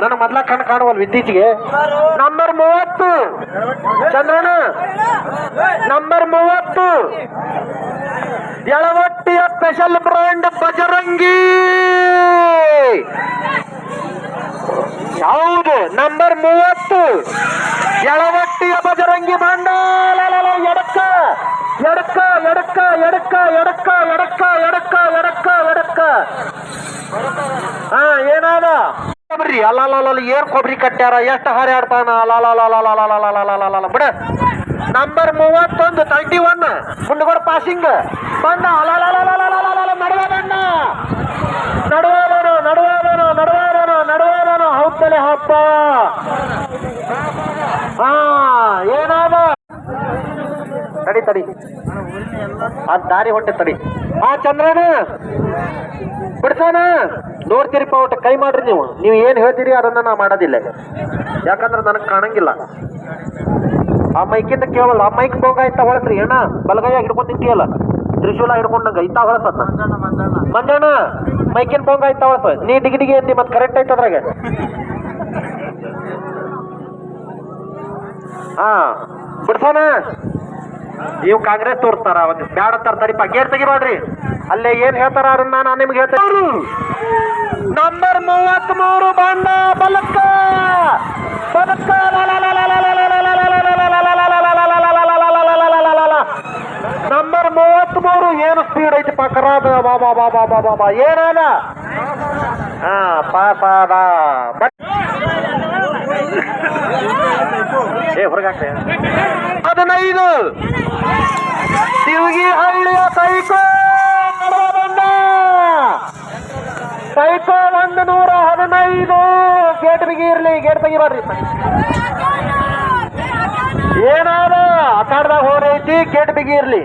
ನನ್ನ ಮೊದ್ಲ ಕಣ್ ಕಾಣುವಲ್ ಇತ್ತೀಚೆಗೆ? ನಂಬರ್ ಮೂವತ್ತು. ಚಂದ್ರನ ನಂಬರ್ ಮೂವತ್ತು. ಎಳವಟ್ಟಿಯ ಸ್ಪೆಷಲ್ ಬ್ರಾಂಡ್ ಬಜರಂಗಿ ಹೌದು ನಂಬರ್ ಮೂವತ್ತು. ಎಳವಟ್ಟಿಯ ಬಜರಂಗಿ ಬಂಡ ಎಡಕ್ಕ ಎಡಕ್ಕ ಎಡಕ್ಕ ಎಡಕ್ಕ ಎಡಕ್ಕ ಎಡಕ್ಕ ಎಡಕ್ಕ ಎಡಕ್ಕ ಎಡಕ್ಕ. ಹಾ, ಏನಾದ? ಕೊಬ್ರಿ ಅಲ್ಲ ಏನ್ ಕೊಬ್ರಿ ಕಟ್ಟ್ಯಾರ ಎಷ್ಟು ಹಾರಾಡ್ತಾನ ಅಲ್ಲ ಬಿಡ ನಂಬರ್ ಮೂವತ್ತೊಂದು ತರ್ಟಿ ಒನ್ ಮುಂದಗಡೆ ಪಾಸಿಂಗ್ ಬಂದ ಅಲ್ಲ ತಡಿ. ಆ ದಾರಿ ಹೊಟ್ಟೆ ತಡಿ. ಆ ಚಂದ್ರನ? ಬಿಡ್ತಾನ ನೋಡ್ತೀರಿಪ್ಪ ಒಟ್ಟು ಕೈ ಮಾಡ್ರಿ ನೀವು. ನೀವು ಏನ್ ಹೇಳ್ತೀರಿ ಅದನ್ನ ನಾ ಮಾಡೋದಿಲ್ಲ. ಯಾಕಂದ್ರೆ ನನಗೆ ಕಾಣಂಗಿಲ್ಲ. ಆ ಮೈಕಿಂದ ಕೇಳಲ್ಲ. ಆ ಮೈಕ್ ಬೋಗ ಇತ್ತ ಹೊಳಸ್ರಿ. ಅಣ್ಣ, ಬಲಗೈಯಾಗ ಹಿಡ್ಕೊಂಡ್ ನಿಂತಿಯಲ್ಲ. ತ್ರಿಶೂಲ ಹಿಡ್ಕೊಂಡಂಗ ಇತ್ತ ಹೊಳಸದ್ನ ಮಂಜಣ್ಣ ಮೈಕಿನ ಬೋಂಗ ಇತ್ತ ಹೊಳಸ. ನೀ ಡಿಗಿ ಡಿಗಿ ಅಂದಿ ಮತ್ತೆ ಕರೆಕ್ಟ್ ಐತ ಅದ್ರಾಗ. ಹಾ. ಬಿಡ್ಸೋಣ ನೀವು ಕಾಂಗ್ರೆಸ್ ತೋರಿಸ್ತಾರ, ಒಂದು ಬ್ಯಾಡ ತರ್ತಾರಿಪ್ಪ ಗೇಟ್ ತೆಗಿಬಾಡ್ರಿ ಅಲ್ಲೇ ಏನ್ ಹೇಳ್ತಾರ ಅದನ್ನ ನಾನು ನಿಮ್ಗೆ ಹೇಳ್ತೇನೆ. ನಂಬರ್ ಮೂವತ್ತ್ ಮೂರು ಬಾಂಡ ಬಲಕ್ಕ. ಬಲಕ್ಕ. ನಂಬರ್ ಮೂವತ್ತ್ ಮೂರು ಏನು ಸ್ಪೀಡ್ ಐತಿ ಪಕ್ಕರಾದ ಬಾಬಾ ಬಾಬಾ ಬಾಬಾ ಬಾ ಏನಾದ? ಹಾ ಪಾಸಾದ ಹದಿನೈದು. ತಿರುಗಿ ಹಳ್ಳಿಯ ಸೈಕೋ ಸೈಕೋ ಒಂದು ನೂರ ಹದಿನೈದು. ಗೇಟ್ ಬಿಗಿ ಇರ್ಲಿ, ಗೇಟ್ ತೆಗಿಬಾರ್ರಿ ಏನಾದ? ಆಟಾಡ್ದಾಗ ಹೋರೈತಿ ಗೇಟ್ ಬಿಗಿ ಇರ್ಲಿ.